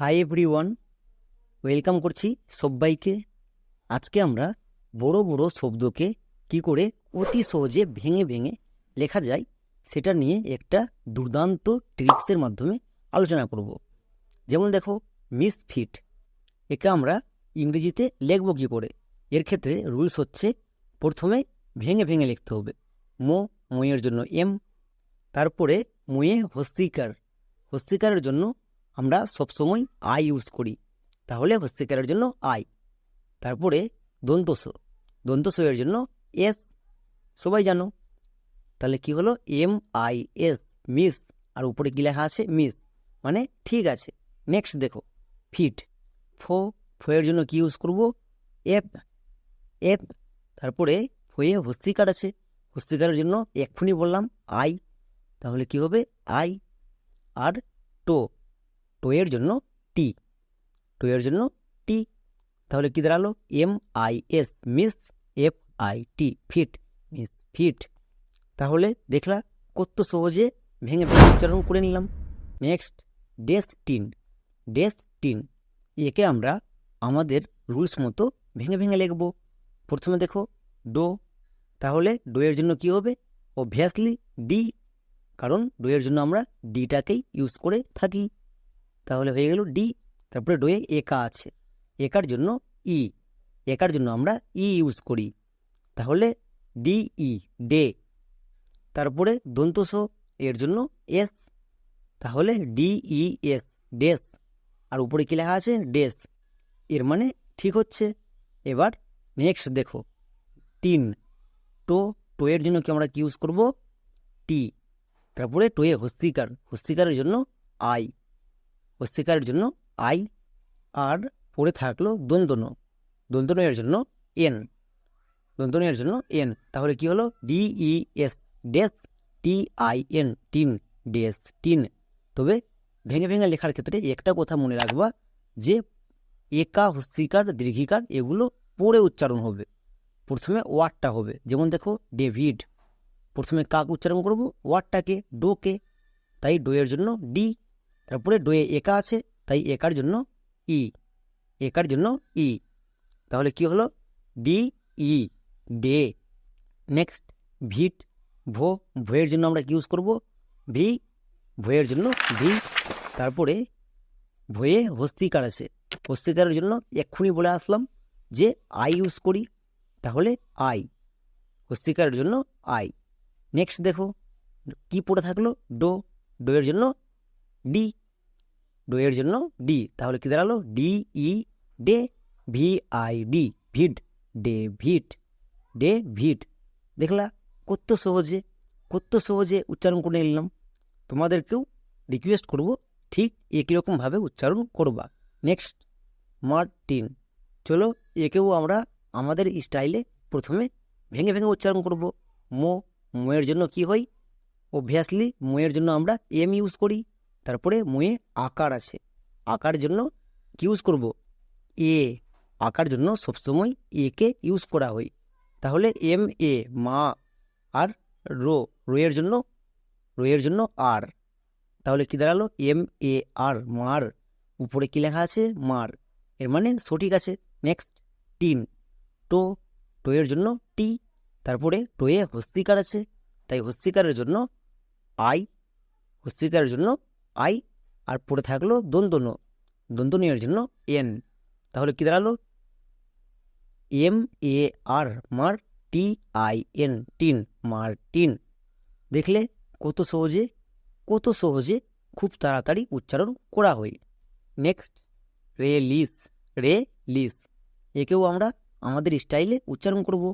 High every one welcome করছি সব্বাইকে। আজকে আমরা বড় বড় শব্দকে কি করে অতি সহজে ভেঙে ভেঙে লেখা যায়, সেটা নিয়ে একটা দুর্দান্ত ট্রিক্সের মাধ্যমে আলোচনা করব। যেমন দেখো মিসফিট একে আমরা ইংরেজিতে লিখব কী করে? এর ক্ষেত্রে রুলস হচ্ছে, প্রথমে ভেঙে ভেঙে লিখতে হবে। মো ময়ের জন্য এম তারপরে মুয়ে হস্তিকার। হস্তিকারের জন্য আমরা সবসময় আই ইউজ করি। তাহলে হস্তিকারের জন্য আই। তারপরে দন্তস দন্তস এর জন্য এস। সবাই জানো। তাহলে কি হলো? M I S, miss. আর উপরে কি লেখা আছে? মিস। মানে ঠিক আছে। নেক্সট দেখো। ফিট। ফো ফোয়ের জন্য কি ইউজ করব? এফ। এফ। তারপরে ফোয়ে হস্তিকার আছে। হস্তিকারের জন্য এক্ষুনি বললাম আই। তাহলে কি হবে? আই। আর টো। টো এর জন্য টি। টো জন্য টি। তাহলে কি দাঁড়াল? M I S, miss F I T, fit, miss fit. তাহলে দেখলা কত সহজে ভেঙে ভেঙে উচ্চারণ করে নিলাম। নেক্সট, ডেস্টিন। ডেস্টিন, একে আমরা আমাদের রুলস মতো ভেঙে ভেঙে লিখব। প্রথমে দেখো, ডো। তাহলে ডো এর জন্য কি হবে? Obviously D. কারণ ডো এর জন্য আমরা ডিটাকেই ইউজ করে থাকি। তাহলে হয়ে গেল ডি, তারপরে ডোয়ে একা আছে। একার জন্য ই, একার জন্য আমরা ই ইউজ করি। তাহলে ডি ই, ডে। তারপরে দন্তস, এর জন্য এস। তাহলে ডি ই এস, ডেস। আর উপরে কী লেখা আছে? ডেস। এর মানে ঠিক হচ্ছে। এবার নেক্সট দেখো তিন টো টো এর জন্য কি আমরা কি ইউজ করব? টি। তারপরে টোয়ে হস্তিকার। হস্তিকারের জন্য আই। হস্তিকারের জন্য আই, আর, পড়ে থাকল দন্তন এর জন্য এন। দন্তন এর জন্য এন। তাহলে কি হলো? D, E, S, des, T, I, N, tin, des, tin. তবে ভেঙে ভেঙে লেখার ক্ষেত্রে একটা কথা মনে রাখবা যে একা হস্তিকার দীর্ঘিকার এগুলো পড়ে উচ্চারণ হবে। প্রথমে ওয়ার্ডটা হবে। যেমন দেখো, ডেভিড। প্রথমে কাক উচ্চারণ করব? ওয়ার্ডটাকে, ডোকে। তাই ডোয়ের জন্য ডি তারপরে ডোয়ে একা আছে, তাই একার জন্য ই, একার জন্য ই। তাহলে কি হলো? D, E, de. নেক্সট ভিট, ভো, ভয়ের জন্য আমরা কি ইউজ করব? ভি, ভয়ের জন্য ভি। তারপরে ভয়ে হস্তিকার আছে। হস্তিকারের জন্য এক্ষুনি বলে আসলাম যে আই ইউজ করি, তাহলে আই। হস্তিকারের জন্য আই। নেক্সট দেখো, কি পড়ে থাকল? ডো, ডোয়ের জন্য ডি ডোয়ের জন্য ডি তাহলে কি দাঁড়াল? D E de V I D vid de vid de vid দেখলা কত সহজে কত সহজে উচ্চারণ করে নিলাম। তোমাদেরকেও রিকোয়েস্ট করব, ঠিক একই রকমভাবে উচ্চারণ করবা। নেক্সট মার্টিন চলো, একেও আমরা আমাদের স্টাইলে প্রথমে ভেঙে ভেঙে উচ্চারণ করব। মো মোয়ের জন্য কি হয়? অবভিয়াসলি মোয়ের জন্য আমরা এম ইউজ করি। তারপরে মোয়ে আকার আছে। আকার জন্য কি ইউজ করব এ আকার জন্য সবসময় একে ইউজ করা হয়। তাহলে এম এ মা আর রো। রোয়ের জন্য রোয়ের জন্য আর তাহলে কি দাঁড়াল? এম এ আর মার উপরে কি লেখা আছে? মার। এর মানে সঠিক আছে। Next tin. টো টোয়ের জন্য টি। তারপরে টোয়ে হস্তিকার আছে। তাই হস্তিকারের জন্য আই হস্তিকারের জন্য আই আর পড়ে থাকল দন্তন দন্তনীয়ের জন্য এন। তাহলে কি দাঁড়াল? M, A, R mar T, I, N, tin, mar tin. দেখলে কত সহজে কত সহজে খুব তাড়াতাড়ি উচ্চারণ করা হয়। নেক্সট রে লিস রে লিস একেও আমরা আমাদের স্টাইলে উচ্চারণ করব।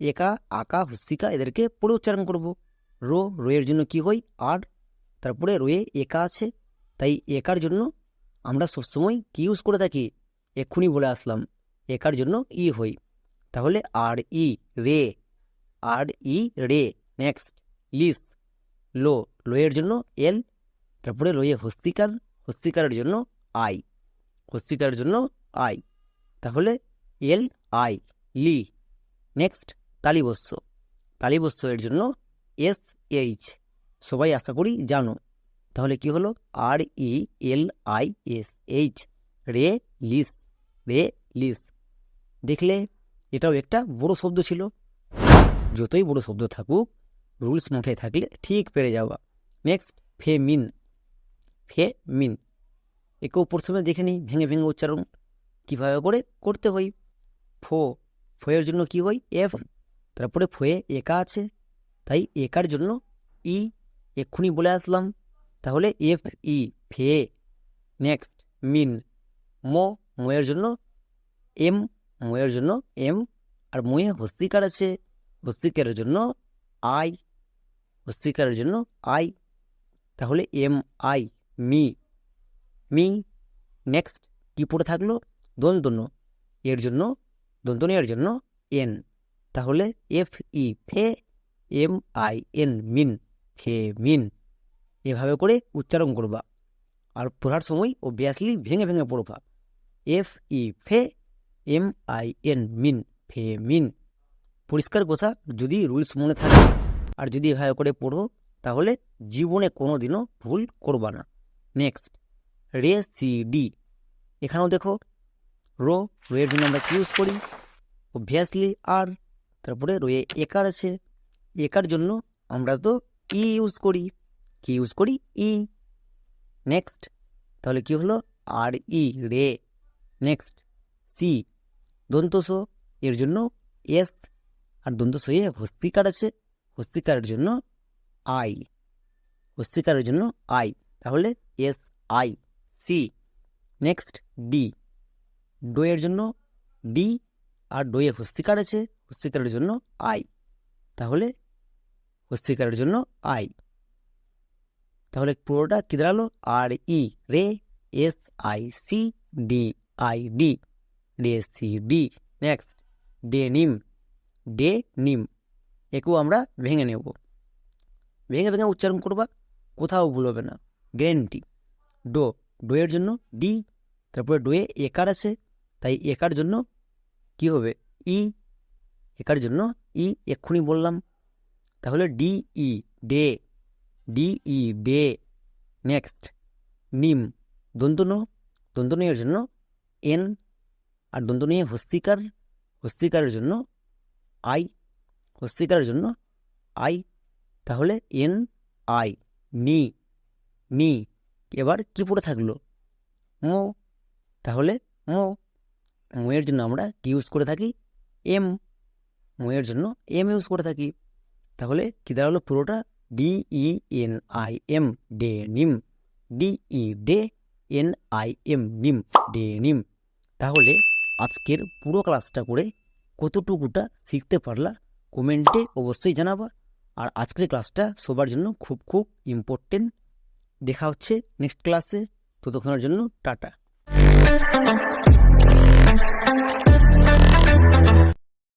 একা, আকা হুস্তিকা এদেরকে পড়ে উচ্চারণ করব। রো রোয়ের জন্য কি হয়? আর তারপরে রোয়ে একা আছে। তাই একার জন্য আমরা সবসময় কি ইউজ করে থাকি? এক্ষুনি বলে আসলাম, একার জন্য ই হই। তাহলে আর ই রে, আর ই রে নেক্সট লিস লো, লোয়ের জন্য এল, তারপরে লোয়ে হস্তিকার, হস্তিকারের জন্য আই, হস্তিকারের জন্য আই। তাহলে এল, আই, লি নেক্সট তালিবস্য। তালিবস্য এর জন্য এস, এইচ। সবাই আশা করি জানো। তাহলে কি হলো? R E L I S H re lish re লিস দেখলে এটাও একটা বড় শব্দ ছিল। যতই বড় শব্দ থাকুক রুলস মাথায় থাকলে ঠিক পেরে যাওয়া। নেক্সট ফে মিন ফে মিন একেও প্রথমে দেখে নিই, ভেঙে ভেঙে উচ্চারণ। কীভাবে করে? করতে হয়। ফো, ফয়ের জন্য কি হয়? এফ। তারপরে ফয়ে একা আছে। তাই একার জন্য ই এক্ষুনি বলে আসলাম। তাহলে এফ ই ফে নেক্সট মিন মো ময়ের জন্য এম ময়ের জন্য এম আর ময়ে হস্তিকার আছে। হস্তিকারের জন্য আই হস্তিকারের জন্য আই তাহলে M I mi mi next কি পড়ে থাকল? দন্তন্য এর জন্য দন্তন্য এর জন্য এন তাহলে F E fe M I N min fe মিন। এভাবে করে উচ্চারণ করবা। আর পড়ার সময় অবভিয়াসলি ভেঙে ভেঙে পড়বা F E fe M I N min, fe, min. পরিষ্কার কথা, যদি রুলস মনে থাকে আর যদি এভাবে করে পড়ো, তাহলে জীবনে কোনো দিনও ভুল করবা না। নেক্সট রে, সি, ডি। এখানেও দেখো, রো রো এর জন্য আমরা ইউজ করি। অবভিয়াসলি আর, তারপরে রোয়ে একার আছে। একার জন্য আমরা তো ই ইউজ করি? কি ইউজ করি? ই। নেক্সট তাহলে কি হলো? আর ই, রে। Next C. দন্তস এর জন্য এস। আর দন্তস এ হস্তিকার আছে। হস্তিকারের জন্য আই। হস্তিকারের জন্য আই। তাহলে S, I. C. Next D. ডোয়ের জন্য ডি। আর ডোয়ে হস্তিকার আছে। হস্তিকারের জন্য আই। তাহলে হস্তিকারের জন্য আই। তাহলে পুরোটা কী দাঁড়াল? R E, re, S, I, C, D, I, D. De, C, D, next. De, nim. De, nim. একেও আমরা ভেঙে নেব। ভেঙে ভেঙে উচ্চারণ করবা, কোথাও ভুল হবে না। গ্যারেন্টি। ডো, ডোয়ের জন্য ডি, তারপরে ডোয়ে একার আছে, তাই একার জন্য কি হবে? ই। একার জন্য ই, এক্ষুনি বললাম। তাহলে D E de D E de next nim দন্তন দন্তন এর জন্য এন আর দন্তন এ হস্তিকার, হস্তিকারের জন্য আই হস্তিকারের জন্য আই তাহলে এন আই নি নি, এবার কি পড়ে থাকল? মো, তাহলে মো মোয়ের জন্য আমরা কি ইউজ করে থাকি? এম মোয়ের জন্য এম ইউজ করে থাকি। তাহলে কী দাঁড়াল পুরোটা? D E N I M denim D E day N I M নিম ডে নিম তাহলে আজকের পুরো ক্লাসটা করে কতটুকুটা শিখতে পারলা কমেন্টে অবশ্যই জানাবা। আর আজকের ক্লাসটা সবার জন্য খুব খুব ইম্পর্টেন্ট দেখা হচ্ছে নেক্সট ক্লাসে। ততক্ষণের জন্য টাটা।